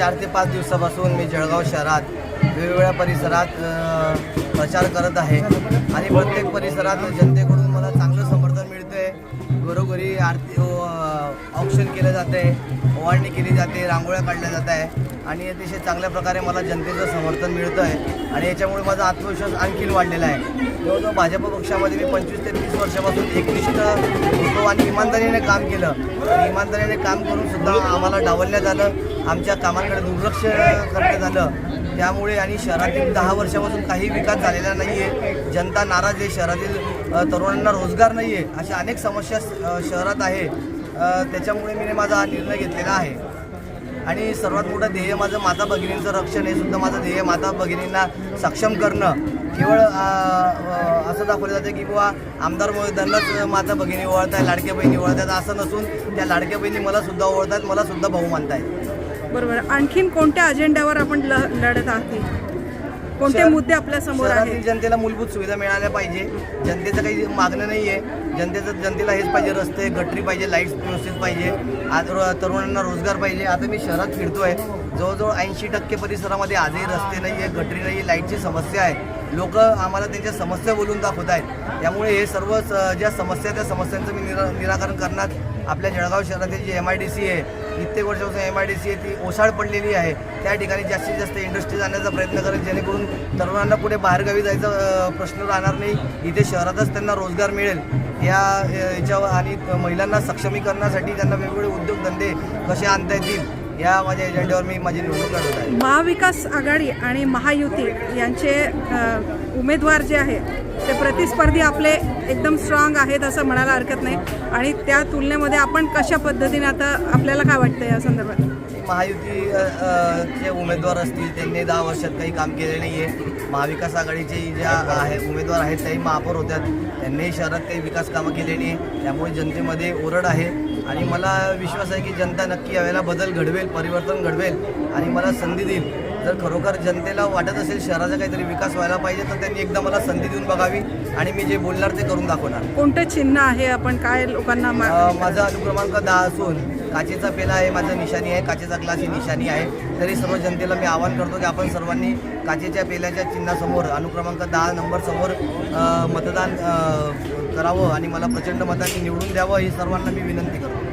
चार ते पाच दिवसापासून मी जळगाव शहरात वेगवेगळ्या परिसरात प्रचार करत आहे. आणि प्रत्येक परिसरात जनतेकडून मला चांगलं समर्थन मिळतं आहे घरोघरी आरती ऑप्शन केलं जात आहे ओवाळणी केली जाते रांगोळ्या काढल्या जात आहे. आणि अतिशय चांगल्या प्रकारे मला जनतेचं समर्थन मिळतं आहे आणि याच्यामुळे माझा आत्मविश्वास आणखीन वाढलेला आहे. जवळजवळ भाजप पक्षामध्ये मी पंचवीस ते तीस वर्षापासून एकनिष्ठ आणि इमानदारीने काम केलं. आणि इमानदारीने काम करून सुद्धा आम्हाला डावलण्यात आलं. आमच्या कामांकडे दुर्लक्ष करण्यात आलं त्यामुळे आणि शहरातील दहा वर्षापासून काही विकास झालेला नाही आहे जनता नाराज आहे. शहरातील तरुणांना रोजगार नाही आहे अशा अनेक समस्या शहरात आहे. त्याच्यामुळे मी माझा हा निर्णय घेतलेला आहे. आणि सर्वात मोठं ध्येय माझं माता भगिनींचं रक्षण हे सुद्धा माझं ध्येय. माता भगिनींना सक्षम करणं. केवळ असं दाखवलं जातं की बुवा आमदारमुळे त्यांनाच माता भगिनी ओळखत आहे लाडक्या बहिणी ओळखतात आहेत असं नसून त्या लाडक्या बहिणी मला सुद्धा ओळखतात मला सुद्धा भाऊ मानतायत बरोबर. आणखीन कोणत्या अजेंड्यावर आपण ल लढत आहात? कोणते मुद्दे आपल्यासमोर आहेत? जनतेला मूलभूत सुविधा मिळाल्या पाहिजे. जनतेचं काही मागणं नाही आहे जनतेचं जनतेला हेच पाहिजे रस्ते गटरी पाहिजे लाईट्स व्यवस्थित पाहिजे. आज तरुणांना रोजगार पाहिजे. आता मी शहरात फिरतोय. जवळजवळ ऐंशी टक्के परिसरामध्ये आजही रस्ते नाही आहे गटरी नाही लाईटची समस्या आहे. लोक आम्हाला त्यांच्या समस्या बोलून दाखवत आहेत त्यामुळे हे सर्व ज्या समस्या त्या समस्यांचं मी निरा निराकरण करण्यात आपल्या जळगाव शहरातील जी एम आय डी सी आहे कित्येक वर्षापासून एम आय डी सी आहे ती ओसाड पडलेली आहे. त्या ठिकाणी जास्तीत जास्त इंडस्ट्री आणण्याचा प्रयत्न करेल जेणेकरून तरुणांना पुढे बाहेरगावी जायचा प्रश्न राहणार नाही. इथे शहरातच त्यांना रोजगार मिळेल. या याच्या याच्यावर आणि महिलांना सक्षमीकरणासाठी त्यांना वेगवेगळे उद्योगधंदे कसे आणता येतील या माझ्या एजेंड्यावर मी माझी निवडणूक लढवत आहे. महाविकास आघाडी आणि महायुती यांचे उमेदवार जे आहे ते प्रतिस्पर्धी आपले एकदम स्ट्रॉंग आहेत असं म्हणायला हरकत नाही. आणि त्या तुलनेमध्ये आपण कशा पद्धतीने आता आपल्याला काय वाटतं या संदर्भात? महायुती जे उमेदवार असतील त्यांनी दहा वर्षात काही काम केले नाही आहे महाविकास आघाडीचे ज्या आहे उमेदवार आहेत त्याही महापौर होत्यात. त्यांनीही शहरात काही विकास कामं केले आहे त्यामुळे जनतेमध्ये ओरड आहे. आणि मला विश्वास आहे की जनता नक्की यावेळेला बदल घडवेल परिवर्तन घडवेल. आणि मला संधी देईल. जर खरोखर जनतेला वाटत असेल शहराचा काहीतरी विकास व्हायला पाहिजे तर त्यांनी एकदा मला संधी देऊन बघावी आणि मी जे बोलणार ते करून दाखवणार. कोणतं चिन्ह आहे? आपण काय लोकांना अ, माझा अनुक्रमांक दहा असून काचेचा पेला आहे माझं निशाणी आहे काचेचा ग्लास ही निशाणी आहे. तरी सर्व जनतेला मी आवाहन करतो की आपण सर्वांनी काचेच्या पेल्याच्या चिन्हासमोर अनुक्रमांक दहा नंबर समोर अ, मतदान अ, करावं आणि मला प्रचंड मतांनी निवडून द्यावं ही सर्वांना मी विनंती करतो.